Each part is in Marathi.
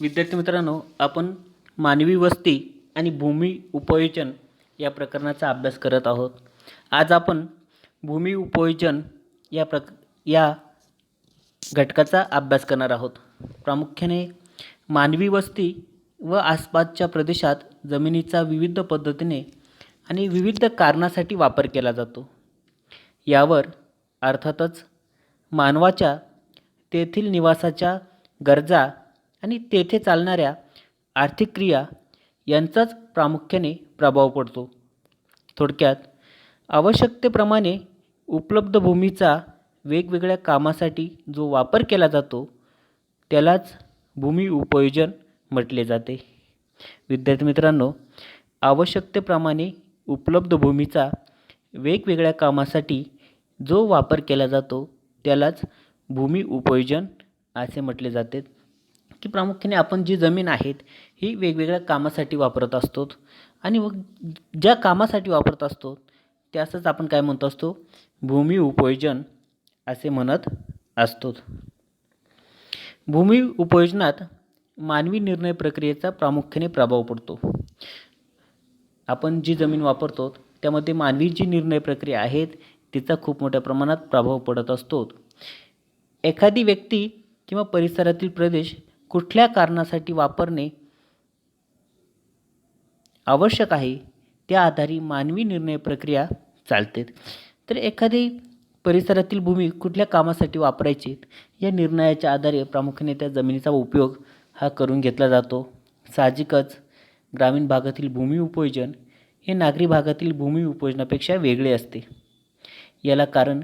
विद्यार्थी मित्रांनो आपण मानवी वस्ती आणि भूमी उपयोजन या प्रकरणाचा अभ्यास करत आहोत. आज आपण भूमी उपयोजन या प्रक या घटकाचा अभ्यास करणार आहोत. प्रामुख्याने मानवी वस्ती व आसपासच्या प्रदेशात जमिनीचा विविध पद्धतीने आणि विविध कारणासाठी वापर केला जातो. यावर अर्थातच मानवाच्या तेथील निवासाच्या गरजा आणि तेथे चालणाऱ्या आर्थिक क्रिया यांचाच प्रामुख्याने प्रभाव पडतो. थोडक्यात आवश्यकतेप्रमाणे उपलब्ध भूमीचा वेगवेगळ्या कामासाठी जो वापर केला जातो त्यालाच भूमी उपयोजन म्हटले जाते. विद्यार्थी मित्रांनो आवश्यकतेप्रमाणे उपलब्ध भूमीचा वेगवेगळ्या कामासाठी जो वापर केला जातो त्यालाच भूमी उपयोजन असे म्हटले जाते. की प्रामुख्याने आपण जी जमीन आहेत ही वेगवेगळ्या कामासाठी वापरत असतो. आणि मग ज्या कामासाठी वापरत असतो त्यासच आपण काय म्हणत असतो? भूमी उपयोजन असे म्हणत असतो. भूमी उपयोजनात मानवी निर्णय प्रक्रियेचा प्रामुख्याने प्रभाव पडतो. आपण जी जमीन वापरतो त्यामध्ये मानवी जी निर्णय प्रक्रिया आहेत तिचा खूप मोठ्या प्रमाणात प्रभाव पडत असतो. एखादी व्यक्ती किंवा परिसरातील प्रदेश कुठल्या कारणासाठी वापरणे आवश्यक आहे त्या आधारे मानवी निर्णय प्रक्रिया चालते. तर एखादी परिसरातील भूमी कुठल्या कामासाठी वापरायची? या निर्णयाच्या आधारे प्रामुख्याने त्या जमिनीचा उपयोग हा करून घेतला जातो. साहजिकच ग्रामीण भागातील भूमी उपयोजन हे नागरी भागातील भूमी उपयोजनापेक्षा वेगळे असते. याला कारण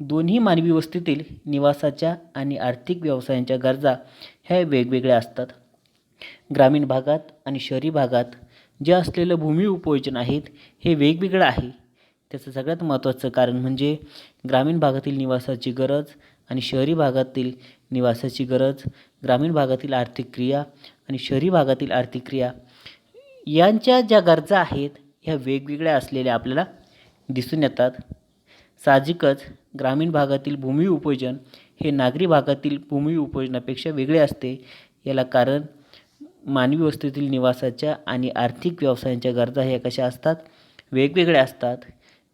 दोन्ही मानवी वस्तीतील निवासाच्या आणि आर्थिक व्यवसायांच्या गरजा ह्या वेगवेगळ्या असतात. ग्रामीण भागात आणि शहरी भागात जे असलेलं भूमी उपयोजन आहेत हे वेगवेगळं आहे. त्याचं सगळ्यात महत्त्वाचं कारण म्हणजे ग्रामीण भागातील निवासाची गरज आणि शहरी भागातील निवासाची गरज ग्रामीण भागातील आर्थिक क्रिया आणि शहरी भागातील आर्थिक क्रिया यांच्या ज्या गरजा आहेत ह्या वेगवेगळ्या असलेल्या आपल्याला दिसून येतात. साहजिकच ग्रामीण भागातील भूमी उपयोजन हे नागरी भागातील भूमी उपयोजनापेक्षा वेगळे असते. याला कारण मानवी वस्तीतील निवासाच्या आणि आर्थिक व्यवसायांच्या गरजा ह्या कशा असतात? वेगवेगळ्या असतात.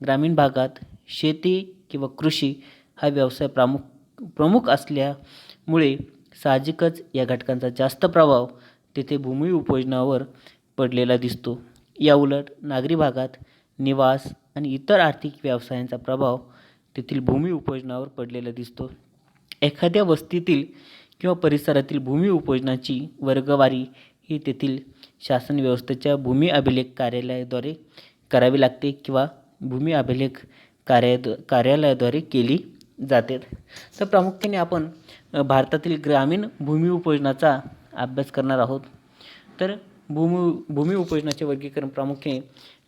ग्रामीण भागात शेती किंवा कृषी हा व्यवसाय प्रामुख प्रमुख असल्यामुळे साहजिकच या घटकांचा जास्त प्रभाव तेथे भूमी उपयोजनावर पडलेला दिसतो. याउलट नागरी भागात निवास आणि इतर आर्थिक व्यवसायांचा प्रभाव तेथील भूमी उपयोजनावर पडलेला दिसतो. एखाद्या वस्तीतील किंवा परिसरातील भूमी उपयोजनाची वर्गवारी ही तेथील शासन व्यवस्थेच्या भूमी अभिलेख कार्यालयाद्वारे करावी लागते किंवा भूमी अभिलेख कार्या कार्यालयाद्वारे केली जाते. तर प्रामुख्याने आपण भारतातील ग्रामीण भूमी उपयोजनाचा अभ्यास करणार आहोत. तर भूमी भूमी उपयोजनाचे वर्गीकरण प्रामुख्याने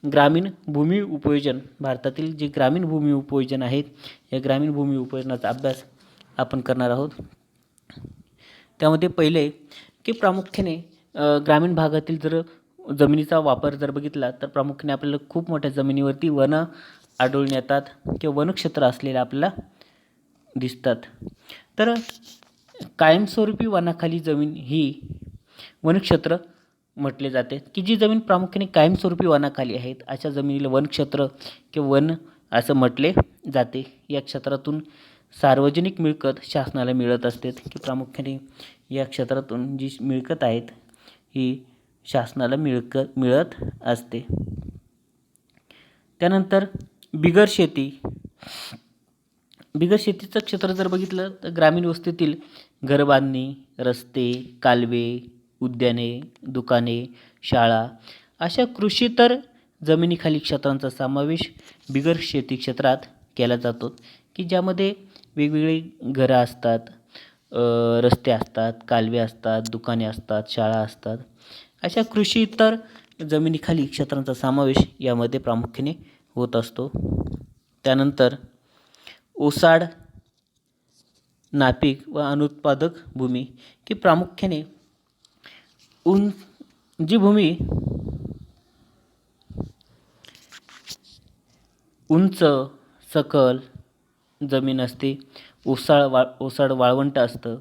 ग्रामीण भूमी उपयोजन. भारतातील जे ग्रामीण भूमी उपयोजन आहेत या ग्रामीण भूमी उपयोजनाचा अभ्यास आपण करणार आहोत. त्यामध्ये पहिले की प्रामुख्याने ग्रामीण भागातील जर जमिनीचा वापर जर बघितला तर प्रामुख्याने आपल्याला खूप मोठ्या जमिनीवरती वनं आढळून येतात किंवा वनक्षेत्र असलेले आपल्याला दिसतात. तर कायमस्वरूपी वनाखाली जमीन ही वनक्षेत्र म्हटले जाते की जी जमीन प्रामुख्याने कायमस्वरूपी वनाखाली आहेत अशा जमिनीला वनक्षेत्र किंवा वन असं म्हटले जाते. या क्षेत्रातून सार्वजनिक मिळकत शासनाला मिळत असते की प्रामुख्याने या क्षेत्रातून जी मिळकत आहेत ही शासनाला मिळकत मिळत असते. त्यानंतर बिगर शेती. बिगर शेतीचं क्षेत्र जर बघितलं तर ग्रामीण वस्तीतील घरबांधणी रस्ते कालवे उद्याने दुकाने शाळा अशा कृषीतर जमिनीखाली क्षेत्रांचा समावेश बिगर शेती क्षेत्रात केला जातो की ज्यामध्ये वेगवेगळी घरं असतात रस्ते असतात कालवे असतात दुकाने असतात शाळा असतात. अशा कृषीतर जमिनीखाली क्षेत्रांचा समावेश यामध्ये प्रामुख्याने होत असतो. त्यानंतर ओसाड नापीक व अनुत्पादक भूमी की प्रामुख्याने उन जी भूमी उंच सकल जमीन असते ओसाळ वा ओसाड वाळवंट असतं.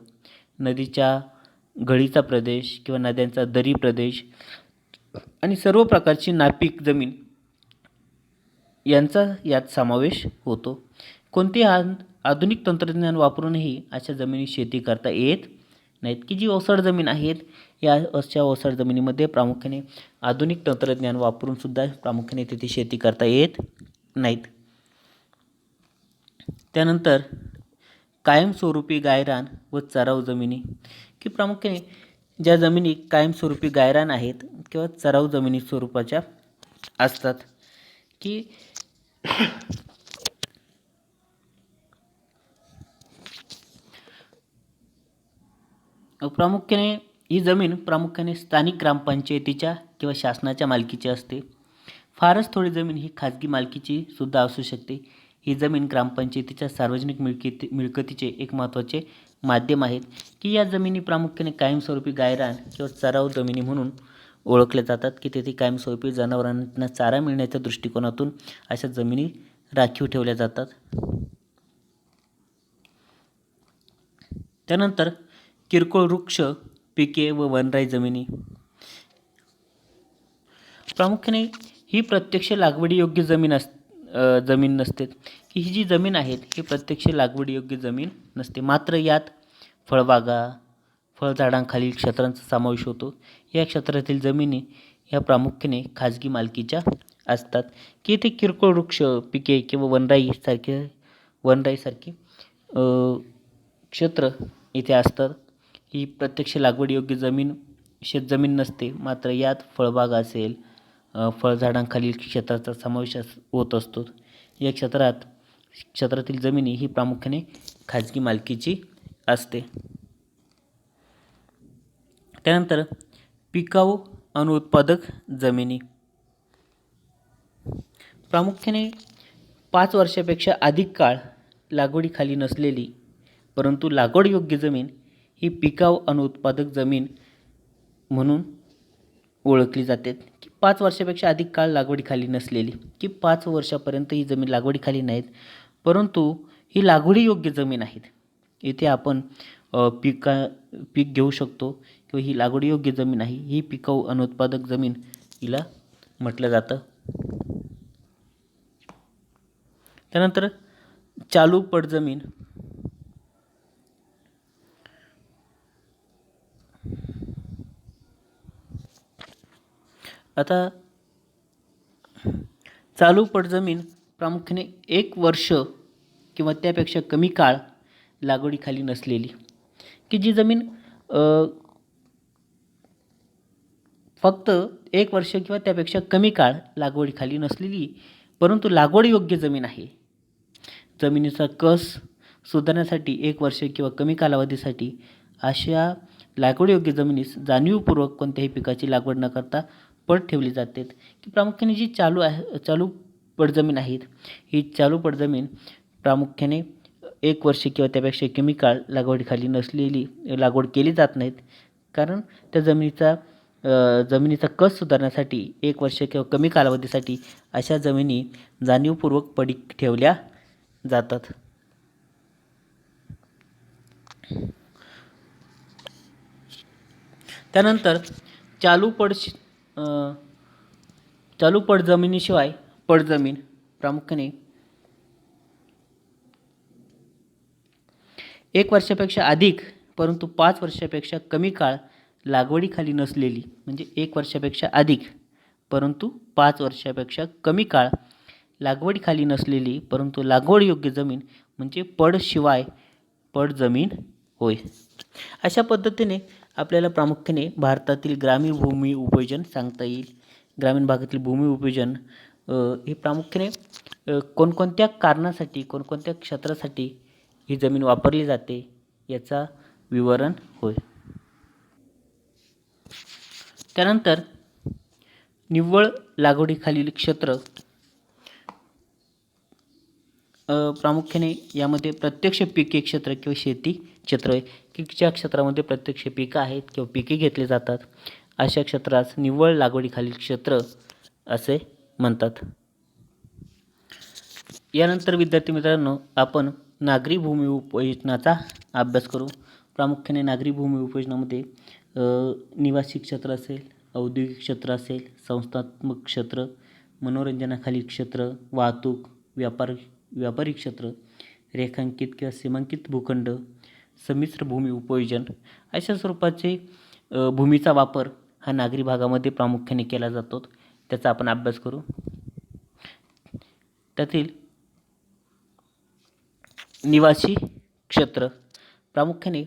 नदीच्या गळीचा प्रदेश किंवा नद्यांचा दरी प्रदेश आणि सर्व प्रकारची नापीक जमीन यांचा यात समावेश होतो. कोणतेही आ आधुनिक तंत्रज्ञान वापरूनही अशा जमिनी शेती करता येत? नाहीत की जी ओसाड जमीन आहेत या अशा ओसाड जमिनीमध्ये प्रामुख्याने आधुनिक तंत्रज्ञान वापरूनसुद्धा प्रामुख्याने तिथे शेती करता येत नाहीत. त्यानंतर कायमस्वरूपी गायरान व चराव जमिनी की प्रामुख्याने ज्या जमिनी कायमस्वरूपी गायरान आहेत किंवा चराव जमिनी स्वरूपाच्या असतात की प्रामुख्याने ही जमीन प्रामुख्याने स्थानिक ग्रामपंचायतीच्या किंवा शासनाच्या मालकीची असते. फारच थोडी जमीन ही खाजगी मालकीची सुद्धा असू शकते. ही जमीन ग्रामपंचायतीच्या सार्वजनिक मिळकती मिळकतीचे एक महत्त्वाचे माध्यम आहेत की या जमिनी प्रामुख्याने कायमस्वरूपी गायरान किंवा चराव जमिनी म्हणून ओळखल्या जातात की तेथे कायमस्वरूपी जनावरांना चारा मिळण्याच्या दृष्टिकोनातून अशा जमिनी राखीव ठेवल्या जातात. त्यानंतर किरकोळ वृक्ष पिके व वनराई जमिनी. प्रामुख्याने ही प्रत्यक्ष लागवडीयोग्य जमीन अस जमीन नसते. की ही जी जमीन आहे ही प्रत्यक्ष लागवडीयोग्य जमीन नसते. मात्र यात फळबागा फळझाडांखालील क्षेत्रांचा समावेश होतो. या क्षेत्रातील जमिनी ह्या प्रामुख्याने खाजगी मालकीच्या असतात. की ते किरकोळ वृक्ष पिके किंवा वनराईसारखे वनराईसारखी क्षेत्र इथे असतात. ही प्रत्यक्ष लागवडीयोग्य जमीन शेतजमीन नसते मात्र यात फळबाग असेल फळझाडांखालील क्षेत्राचा समावेश अस होत असतो. या क्षेत्रात क्षेत्रातील जमिनी ही प्रामुख्याने खाजगी मालकीची असते. त्यानंतर पिकाऊ अनुत्पादक जमिनी. प्रामुख्याने पाच वर्षापेक्षा अधिक काळ लागवडीखाली नसलेली परंतु लागवडयोग्य जमीन ही पिकाऊ अनुत्पादक जमीन म्हणून ओळखली जाते. की पाच वर्षापेक्षा अधिक काळ लागवडीखाली नसलेली की पाच वर्षापर्यंत ही जमीन लागवडीखाली नाहीत परंतु ही लागवडीयोग्य जमीन आहेत. इथे आपण पिका पीक घेऊ शकतो किंवा ही लागवडीयोग्य जमीन आहे ही पिकाऊ अनुत्पादक जमीन हिला म्हटलं जातं. त्यानंतर चालू पडजमीन आता चालू पडजमीन प्रामुख्याने एक वर्ष किंवा त्यापेक्षा कमी काळ लागवडीखाली नसलेली. की जी जमीन फक्त एक वर्ष किंवा त्यापेक्षा कमी काळ लागवडीखाली नसलेली परंतु लागवडयोग्य जमीन आहे. जमिनीचा कस सुधारण्यासाठी एक वर्ष किंवा कमी कालावधीसाठी अशा लागवडयोग्य जमिनीस जाणीवपूर्वक कोणत्याही पिकाची लागवड न करता पट ठेवली जाते. की प्रामुख्याने जी चालू आहे चालू पडजमीन आहेत ही चालू पडजमीन प्रामुख्याने एक वर्ष किंवा त्यापेक्षा कमी काळ लागवडीखाली नसलेली लागवड केली जात नाहीत. कारण त्या जमिनीचा जमिनीचा कस सुधारण्यासाठी एक वर्ष किंवा कमी कालावधीसाठी अशा जमिनी जाणीवपूर्वक पडीक ठेवल्या जातात. त्यानंतर चालू पड चालू पडजमिनीशिवाय पडजमीन प्रामुख्याने एक वर्षापेक्षा अधिक परंतु पाच वर्षापेक्षा कमी काळ लागवडीखाली नसलेली म्हणजे एक वर्षापेक्षा अधिक परंतु पाच वर्षापेक्षा कमी काळ लागवडीखाली नसलेली परंतु लागवडयोग्य जमीन म्हणजे पडशिवाय पडजमीन होय. अशा पद्धतीने आपल्याला प्रामुख्याने भारतातील ग्रामीण भूमी उपयोजन सांगता येईल. ग्रामीण भागातील भूमी उपयोजन हे प्रामुख्याने कोणकोणत्या कारणासाठी कोणकोणत्या क्षेत्रासाठी ही जमीन वापरली जाते याचा विवरण होय. त्यानंतर निव्वळ लागवडीखालील क्षेत्र प्रामुख्याने यामध्ये प्रत्यक्ष पिके क्षेत्र किंवा शेती क्षेत्र आहे. ज्या क्षेत्रामध्ये प्रत्यक्ष पिकं आहेत किंवा पिके घेतली जातात अशा क्षेत्रास निव्वळ लागवडीखालील क्षेत्र असे म्हणतात. यानंतर विद्यार्थी मित्रांनो आपण नागरी भूमी उपयोजनाचा अभ्यास करू. प्रामुख्याने नागरी भूमी उपयोजनामध्ये निवासी क्षेत्र असेल औद्योगिक क्षेत्र असेल संस्थात्मक क्षेत्र मनोरंजनाखालील क्षेत्र वाहतूक व्यापार व्यापारी क्षेत्र रेखांकित किंवा सीमांकित भूखंड संमिश्र भूमी उपयोजन अशा स्वरूपाचे भूमीचा वापर हा नागरी भागामध्ये प्रामुख्याने केला जातो. त्याचा आपण अभ्यास करू. त्यातील निवासी क्षेत्र. प्रामुख्याने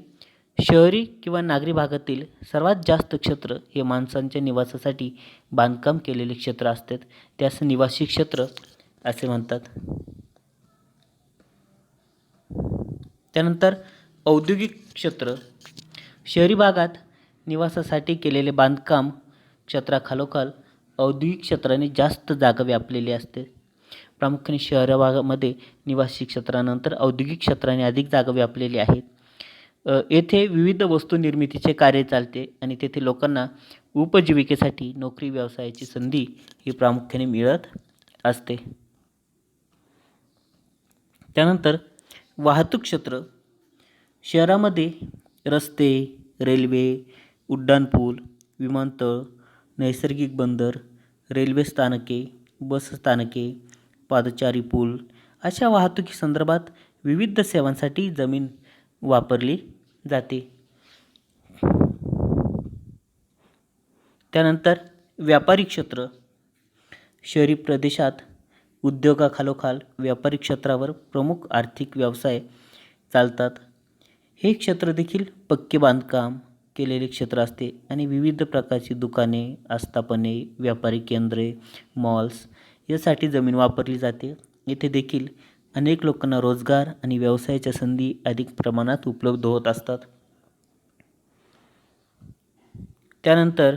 शहरी किंवा नागरी भागातील सर्वात जास्त क्षेत्र हे माणसांच्या निवासासाठी बांधकाम केलेले क्षेत्र असतात. त्यास निवासी क्षेत्र असे म्हणतात. त्यानंतर औद्योगिक क्षेत्र शहरी भागात निवासासाठी केलेले बांधकाम क्षेत्राखालोखाल औद्योगिक क्षेत्राने जास्त जागा व्यापलेली असते. प्रामुख्याने शहर भागामध्ये निवासी क्षेत्रानंतर औद्योगिक क्षेत्राने अधिक जागा व्यापलेली आहे. येथे विविध वस्तू निर्मितीचे कार्य चालते आणि तेथे लोकांना उपजीविकेसाठी नोकरी व्यवसायाची संधी ही प्रामुख्याने मिळत असते. त्यानंतर वाहतूक क्षेत्र शहरामध्ये रस्ते रेल्वे उड्डाणपूल विमानतळ नैसर्गिक बंदर रेल्वे स्थानके बस स्थानके पादचारी पूल अशा वाहतुकी संदर्भात विविध सेवांसाठी जमीन वापरली जाते. त्यानंतर व्यापारी क्षेत्र. शहरी प्रदेशात उद्योगाखालोखाल व्यापारी क्षेत्रावर प्रमुख आर्थिक व्यवसाय चालतात. हे क्षेत्र देखील पक्के बांधकाम केलेले क्षेत्र असते आणि विविध प्रकारची दुकाने आस्थापने व्यापारी केंद्रे मॉल्स यासाठी जमीन वापरली जाते. येथे देखील अनेक लोकांना रोजगार आणि व्यवसायाच्या संधी अधिक प्रमाणात उपलब्ध होत असतात. त्यानंतर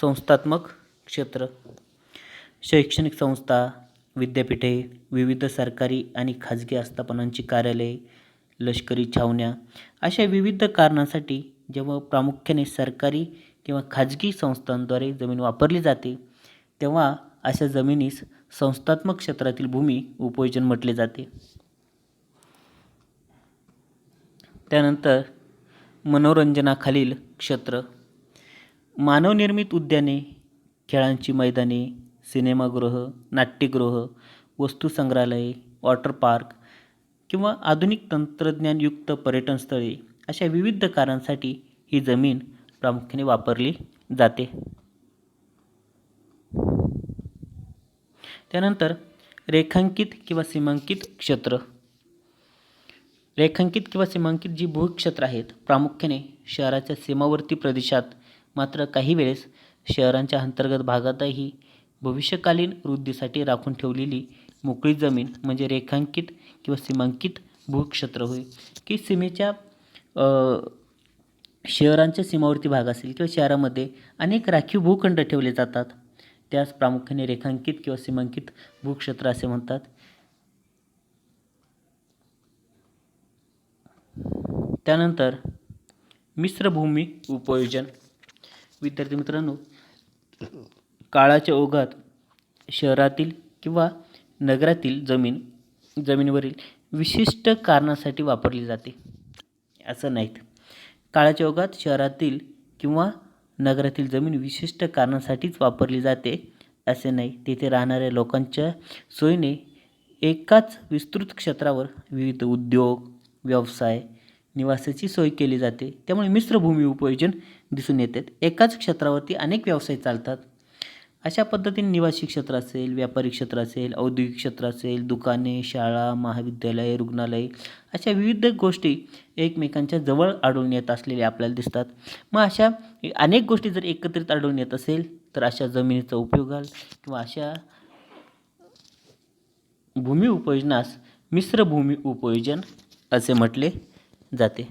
संस्थात्मक क्षेत्र. शैक्षणिक संस्था विद्यापीठे विविध सरकारी आणि खाजगी आस्थापनांची कार्यालये लष्करी छावण्या अशा विविध कारणांसाठी जेव्हा प्रामुख्याने सरकारी किंवा खाजगी संस्थांद्वारे जमीन वापरली जाते तेव्हा अशा जमिनीस संस्थात्मक क्षेत्रातील भूमी उपयोजन म्हटले जाते. त्यानंतर मनोरंजनाखालील क्षेत्र. मानवनिर्मित उद्याने खेळांची मैदाने सिनेमागृह नाट्यगृह वस्तुसंग्रहालये वॉटर पार्क किंवा आधुनिक तंत्रज्ञानयुक्त पर्यटनस्थळे अशा विविध कारणांसाठी ही जमीन प्रामुख्याने वापरली जाते. त्यानंतर रेखांकित किंवा सीमांकित क्षेत्र. रेखांकित किंवा सीमांकित जी भूक्षेत्र आहेत प्रामुख्याने शहराच्या सीमावर्ती प्रदेशात मात्र काही वेळेस शहरांच्या अंतर्गत भागातही भविष्यकालीन वृद्धीसाठी राखून ठेवलेली मोकळी जमीन म्हणजे रेखांकित किंवा सीमांकित भूक्षेत्र होय. की सीमेच्या शहरांच्या सीमावर्ती भाग असेल किंवा शहरामध्ये अनेक राखीव भूखंड ठेवले जातात. त्यास प्रामुख्याने रेखांकित किंवा सीमांकित भूक्षेत्र असे म्हणतात. त्यानंतर मिश्रभूमी उपयोजन. विद्यार्थी मित्रांनो काळाच्या ओघात शहरातील किंवा नगरातील जमीन जमिनीवरील विशिष्ट कारणासाठी वापरली जाते. असं नाहीत. काळाच्या ओघात शहरातील किंवा नगरातील जमीन विशिष्ट कारणासाठीच वापरली जाते असे नाही. तेथे राहणाऱ्या लोकांच्या सोयीने एकाच विस्तृत क्षेत्रावर विविध उद्योग व्यवसाय निवासाची सोय केली जाते. त्यामुळे मिश्र भूमी उपयोजन दिसून येतात एकाच क्षेत्रावरती अनेक व्यवसाय चालतात. अशा पद्धतीने निवासी क्षेत्र असेल व्यापारी क्षेत्र असेल औद्योगिक क्षेत्र असेल दुकाने शाळा महाविद्यालये रुग्णालये अशा विविध गोष्टी एकमेकांच्या जवळ आढळून येत असलेल्या आपल्याला दिसतात. मग अशा अनेक गोष्टी जर एकत्रित आढळून येत असेल तर अशा जमिनीचा उपयोगाल किंवा अशा भूमी उपयोजनास मिश्र भूमी उपयोजन असे म्हटले जाते.